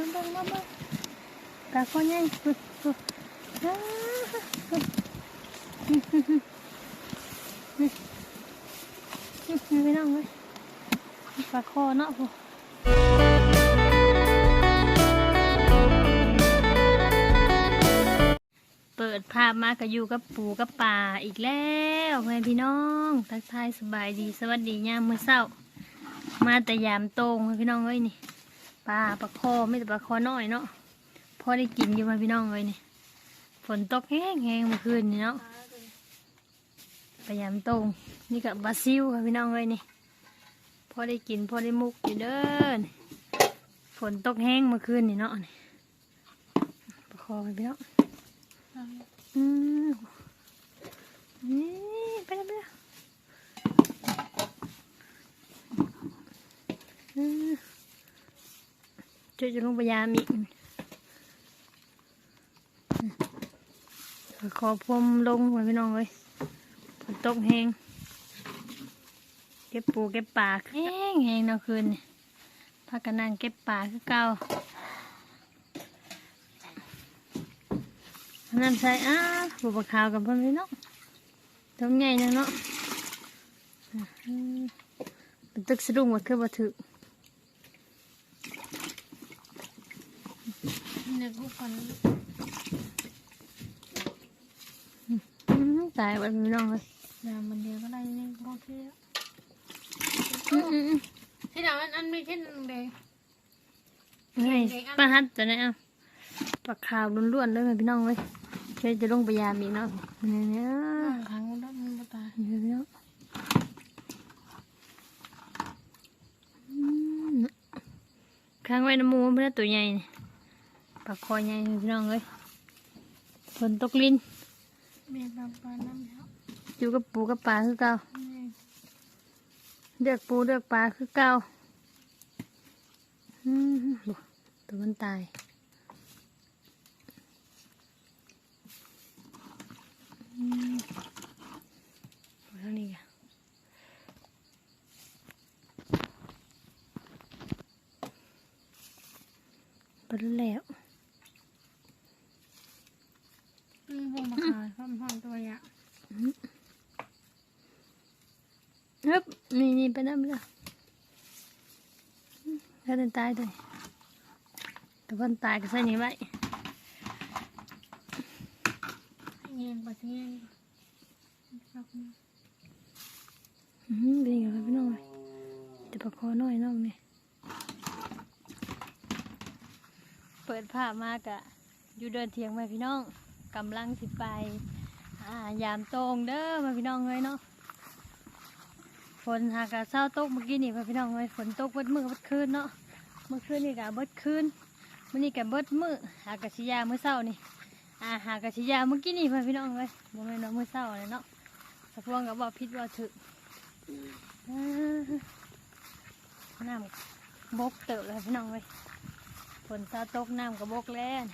มาเบิ่งมาเบิ่งปลาคอใหญ่อุ๊ยอุ๊ยอ้าไม่ต้องเลยปลาคอเนาะพวกเปิดภาพมาก็อยู่กับปูกับป่าอีกแล้วเพื่อนพี่น้อง ทักทายสบายดีสวัสดียามมื้อเช้า มาแต่ยามโตงเพื่อนพี่น้องเอ้ยนี่ ปลาปลาคอไม่แต่ปลาคอน้อยเนาะพอได้กินอยู่เพื่อนพี่น้องเอ้ยนี่ฝนตกแห้งแห้งเมื่อคืนนี่เนาะพยายามตรงนี่กับบาซิลค่ะพี่น้องเลยนี่พอได้กินพอได้มุกอยู่เด้อนี่ฝนตกแห้งเมื่อคืนนี่เนาะประคองพี่น้องอืมนี่ไปแล้วไปแล้วอืม จะจะลงพยายามอีกประคอพรมลงค่ะพี่น้องเลยฝนตกแห้งเก็บปูเก็บปลาแห้งแห้งเนาะคืนพากันนั่งเก็บปลาคือเก่านนั่นใส่อ้าปูปลาขาวกับเพื่อนพี่น้องต้มใหญ่เนาะเนาะเป็นตึกสะดุ้งหมดคือบ่ถึก เนื้อกุ๊กก่อนอืมตายหมดพี่น้องเลยน้ำมันเดียวก็ได้นี่พอแค่อืมอืมอืมที่เราอันอันไม่ใช่นึงเดยเฮ้ยป้าฮัดจะไหนอะปลาขาวล้วนๆเลยพี่น้องเลยเดี๋ยวจะลงไปยามอีกเนาะเนี่ยเนี่ยครั้งนั้นมันตายเดี๋ยวเดี๋ยวอืมค้างไว้น้ำมูเพื่อตัวใหญ่นี่ ปลาคอใหญ่พี่น้องเลยฝนตกลิ้นเมียปลาปลาน้ำแล้วอยู่กับปูกับปลาคือเก่าเลือกปูเลือกปลาคือเก่าอืมบ่ตัวมันตายอืมเอาเท่านี้ค่ะไปแล้ว อืมพวกมาขายข้ามห้องตัวยะ ฮึบ นี่นี่ไปนั่นไปแล้วถ้าเดินตายเลยแต่คนตายก็ใส่นี่ไว้เงี้ยปัดเงี้ยครับอืมเป็นยังไงพี่น้องเอ้ยจะประคอน้อยน้องนี่เปิดภาพมากะอยู่เดินเทียงไปพี่น้องกำลังสิไปอ่ายามโตงเด้อมาพี่น้องเลยเนาะฝ นหากะเศร้าตกเมื่อกี้นี่พี่น้องเลยฝนตกเบิดมือเบิดคืนเนาะเมื่อคืนนี่กะเบิดคืนมื่อนี้กะเบิดมือหากะชิยามื้อเศร้านี่อ่าหากะชิยาเมื่อกี้นี่พี่น้องเลยโมเมนต์มื้อเศร้าเลยเนาะสะพวงกับว่าพิษว่าถึกน้ำบกเติบเลยพี่น้องเลยฝนซาตกน้ำกับบกแล้ว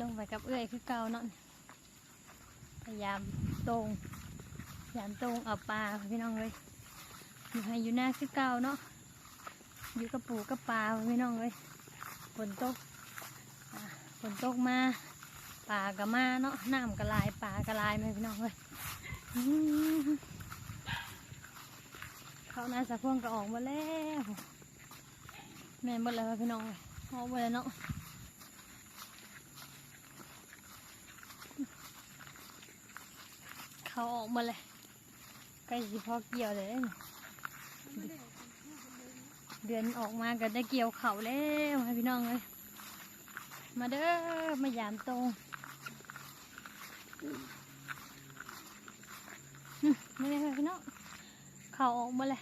ลงไปกับเอื้อยคือเก่าเนาะพยายามตรงพยายามตรงเอาปลาพี่น้องเลย อยู่ให้อยู่หน้าคือเก่าเนาะอยู่กับปูกับปลาพี่น้องเลยฝนตกฝนตกมาปลาก็มาเนาะน้ำก็หลายปลาก็หลายไหมพี่น้องเลยเขานาสะพวงก็ออกมาแล้วแม่นหมดแล้วพี่น้องออกมาแล้วเนาะเขาออกมาเลยใกล้สิพอเกี่ยวเลย เดือนออกมาก็ได้เกี่ยวเขาแล้วให้พี่น้องเลยมาเด้อมายามตรงนี่เลยพี่น้องเขาออกมาเลย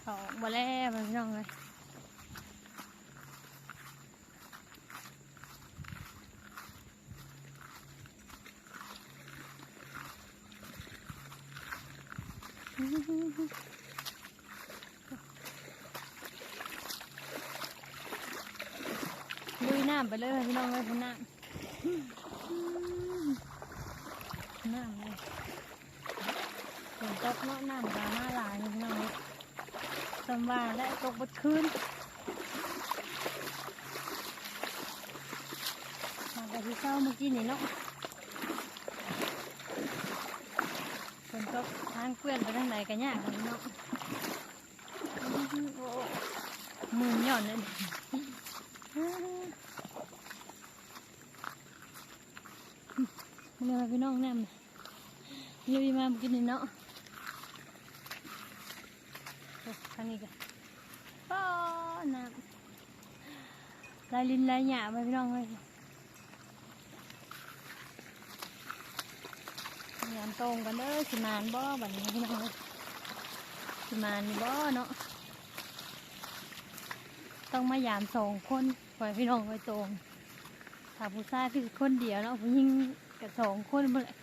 เขาออกมาแล้วพี่น้องเลย ลุยน้ำไปเลยพี่น้องเลยพี่น้ำน้ำเลยฝนตกเนาะน้ำกามาหลายพี่น้องเลยสำว่าและตกบดคืนหากะที่เศร้าเมื่อกี้นี่เนาะฝนตกางเปื้อนไปทางไหนกันยากกันเนาะมือหย่อนเลยนี่มาพี่น้องแนมลุยมาเมื่อกี้นี่เนาะทางนี้กันป้อน้ำลายลินลายหยาไปพี่น้องเลย ยามตรงกันเด้อสิมานบ่บัดนี้พี่น้องเลยสิมานบ่เนาะต้องมายามสองคนปล่อยพี่น้องไว้ตรงถ้าผู้ชายคือคนเดียวเนาะผู้หญิงกับสองคนบ่เลย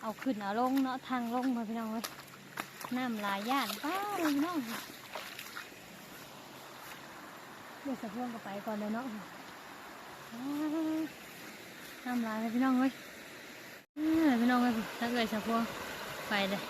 เอาขึ้นเอาลงเนาะทางลงมาพี่น้องเลยน้ำลายย่านป้าเลยน้องเดี๋ยวสะพวงก็ไปก่อนเลยเนาะน้ำลายเลยพี่น้องเว้ย พี่น้องเลยถ้าเกิดสะพวงไปเลย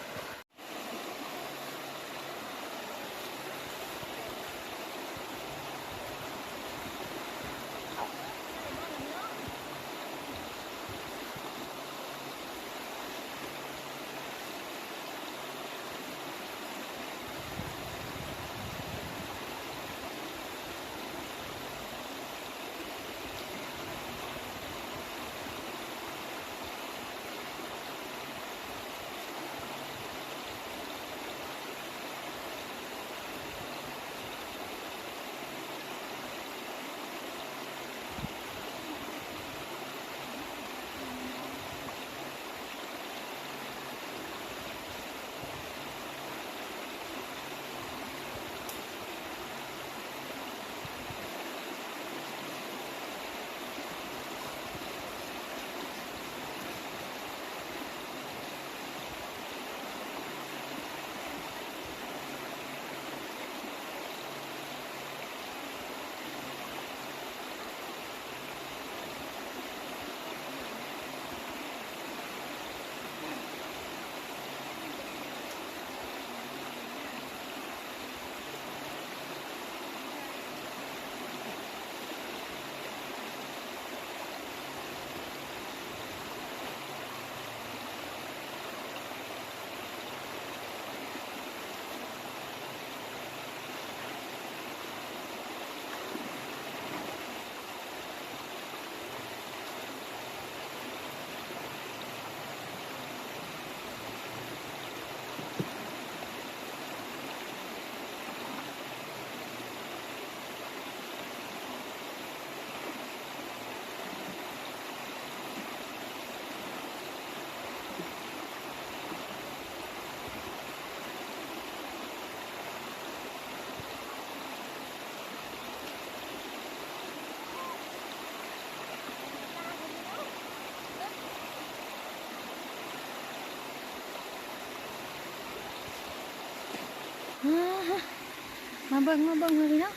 เบิ่งมาเบิ่งเลยพี่น้อง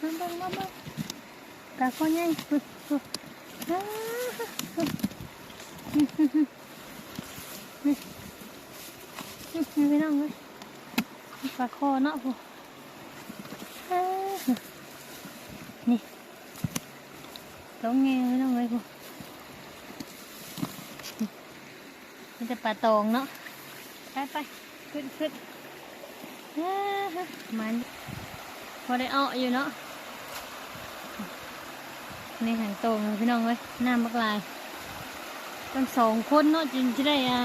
มาเบิ่งมาเบิ่งตาคนใหญ่ปึ๊บปึ๊บนี่นี่พี่น้องเลยปลาคอเนาะพวกอ่านี่ต้องแงพี่น้องเลยพวกมันจะปลาตองเนาะไปไปขึ้นขึ้น มันพอได้อาะอยู่เนาะในหางโตงเลยพี่น้องเว้ยน้ำมักลายต้องสองคนเนาะจึงจะได้อ่า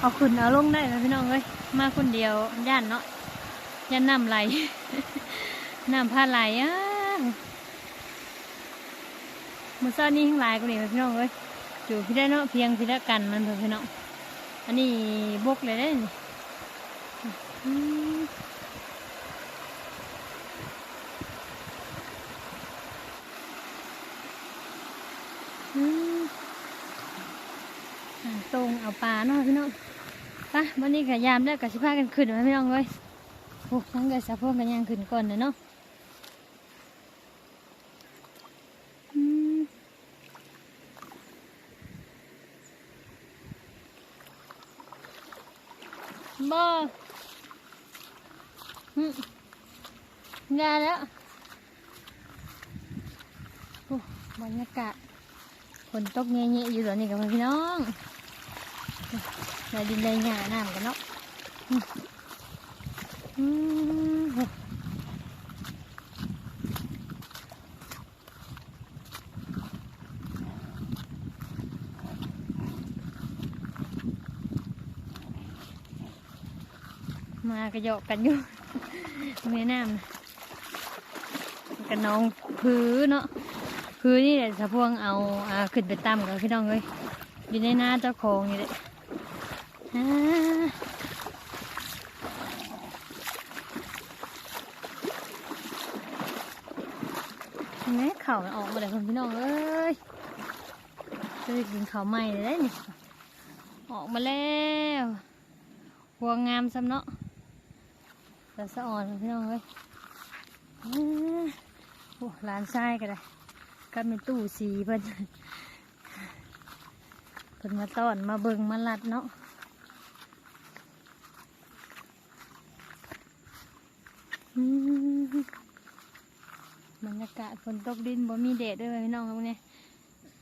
เอาขึ้นเอาลงได้นะพี่น้องเว้ยมาคนเดียวย่านเนาะย่านน้ำไหลน้ำพาไหลอะมือซ่อนนี่ทั้งหลายกูนี่พี่น้องเว้ยอยู่พี่ได้เนาะเพียงพี่ได้กันมันเถอะพี่น้องอันนี้บกเลยได้ ตรงเอาปลาเนาะพี่น้องปะวันนี้ก็ยามแล้วกะสิพากันขึ้นมาพี่น้องเลยโอ้ทั้งกะสะโพกกันยังขึ้นก่อนเลยเนาะอืม บ่อืมยแล้วบรรยากาศฝนตกเงี้ยๆอยู่ตอนนี้กับพี่น้องในดินในหญ้าน้ำกันเนาะอืมอืมโอ้มากระโยกกันอยู่ แม่น้ำนะกันน้องพื้นเนาะพื้นนี่แหละสะพวงเอาอ่าขึ้นไปตั้มกับพี่น้องเลยอยู่ในหน้าเจ้าของนี่แหละอ่เห็นไหมเข่ามันออกมาเลยคุณพี่น้องเอ้ยจะได้กินข้าใหม่เลยนี่ออกมาแล้วหัวงามซ้ำเนาะ แต่สะอ่อนพี่น้องเอ้ยโอ้ร้านทรายก็ได้ก็เป็นตู้สีเพิ่นเพิ่นมาต้อนมาเบิงมาลัดเนาะอืมบรรยากาศฝนตกดินบ่มีแดดด้วยพี่น้องครับเนี่ย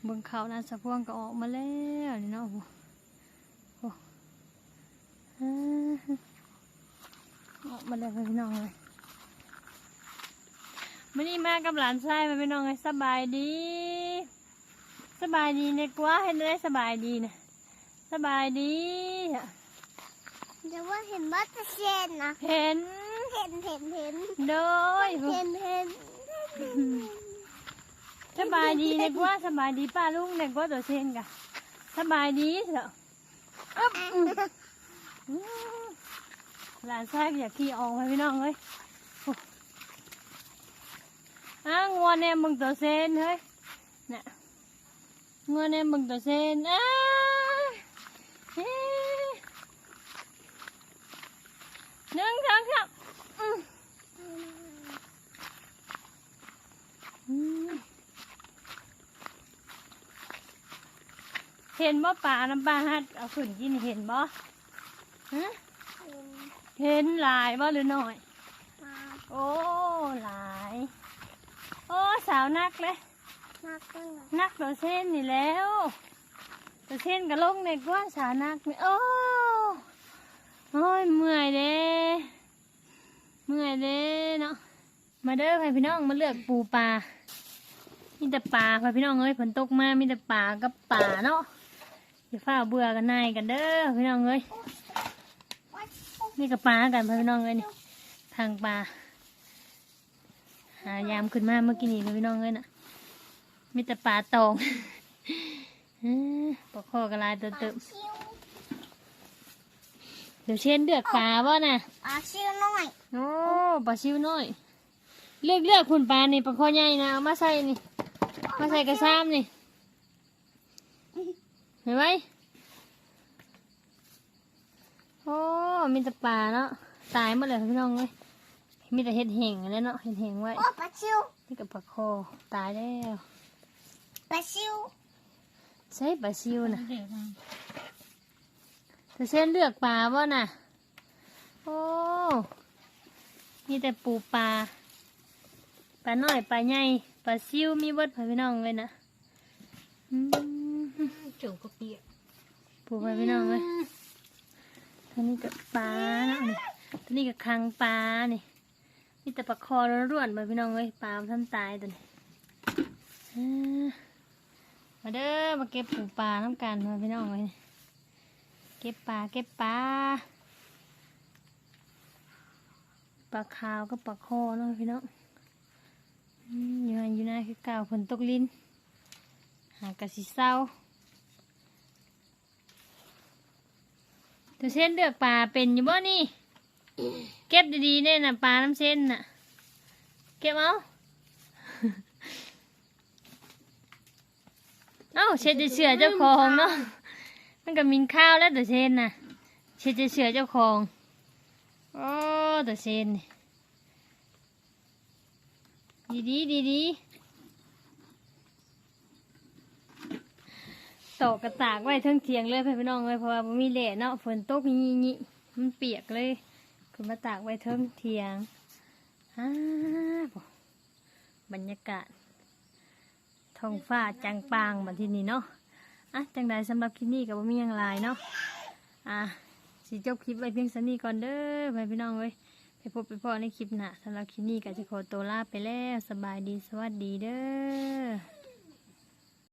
เบิงเขานะสะพวงก็ออกมาแล้วนี่เนาะโอ้โหอ่า มาเลยพี่น้องเลยมื่อนี้มากับหลานชายมาพี่น้องเลยสบายดี สบายดีเนี่ยกว่าเห็นได้สบายดีนะสบายดีอะเดี๋ยวว่าเห็นบัตเชนนะเห็นเห็นเห็นเห็นโดยเห็นเห็นสบายดีเนี่ยกว่าสบายดีป้าลุงเนี่ยกว่าตัวเช่นกะสบายดีเถอะอึ๊บอืม หลานชายก็อยากขี่ออกมาพี่น้องเลยอ้างวัวเนี่ยมึงตัวเซนเฮ้ยน่ะงัวเนี่ยมึงตัวเซนอ้าเฮ้หนึ่งสองสามอืมอืมเห็นบ่ป่าน้ำปลาฮัดเอาขึ้นกินเห็นบ่ฮะ เห็นหลายบ่หรือน้อย โอ้หลาย โอ้สาวนักเลย นักกันนักตัวเส้นนี่แล้วตัวเส้นก็ลงในกว่าสาวนักนี่โอ้โอ้ยเมื่อยเด้เมื่อยเด้เนาะมาเด้อพ่พี่น้องมาเลือกปูปลามีแต่ปลาพ่พี่น้องเอ้ยฝนตกมามีแต่ปลากับปลาเนาะอย่าฝ้าเบื่อกันนายกันเด้อพี่น้องเอ้ย นี่กับปลากันพ่พี่น้องเอ้ยนี่ทางปลาหายามขึ้นมาเมื่อกี้นี่พี่น้องเอ้ยน่ะมีแต่ปลาตองอื้อปลาคอกระลายตัวเติมชิวเดี๋ยวเช่นเลือกปลาบ่น่ะปลาชิวน้อยโอ้ปลาชิวน้อย เลือกเลือกคุณปลานี่ปลาคอใหญ่นะเอามาใส่นี่มาใส่กระซ้ำนี่เห็นไหมโอ้มีแต่ปลาเนาะตายหมดเลยพี่น้องเลยมีแต่เห็ดเห่งแล้วเนาะเห็ดเห่งไว้โอ้ปลาชิวนี่กับปลาคอตายแล้วปลาชิวใช่ปลาชิวนะแต่เส้นเลือกปลาบ่น่ะโอ้มีแต่ปูปลาปลาน้อยปลาใหญ่ปลาซิวมีเบิดพ่อพี่น้องเลยนะอืมจูกระเปียกปูพ่อพี่น้องเลย ตัวนี้กับปลาเนาะนี่ตัวนี้กับคังปลานี่มีแต่ปลาคอร้วนๆพ่อพี่น้องเลยปลามันทำตายตัวนี้มาเด้อมาเก็บปูปลาน้ำกันพ่อพี่น้องเลยเก็บปลาเก็บปลาปลาขาวกับปลาคอเนาะพี่น้องอยู่ไหนอยู่ไหนคือเก่าฝนตกลิ้นหากระสิเศร้า ตัวเส้นเลือกปลาเป็นอยู่บ่นี่ เก็บดีๆเนี่ยน่ะปลาน้ำเส้นน่ะ เก็บเอาเอ้าเช็ดจะเสือเจ้าของเนาะมันก็มินข้าวแล้วตัวเส้นน่ะเช็ดจะเสือเจ้าของโอ้ตัวเส้นนี่ดีดีดีดี ตอกกระตากไว้ทั้งเทียงเลยพี่น้องเลยเพราะว่ามีแหล่เนาะฝนตกงี้งี้มันเปียกเลยขึ้นมาตากไว้เทิงเทียงฮ่าบรรยากาศท้องฟ้าจังปางมาที่นี่เนาะอะจังใดสำหรับคลิปนี้ก็บ่มีหยังหลายเนาะอะสิจบคลิปไว้เพียงสันนี้ก่อนเด้อไปพี่น้องเว้ยไปพบไปพอในคลิปหน้าสำหรับคลิปนี้ก็จะขอตัวลาไปแล้วสบายดีสวัสดีเด้อ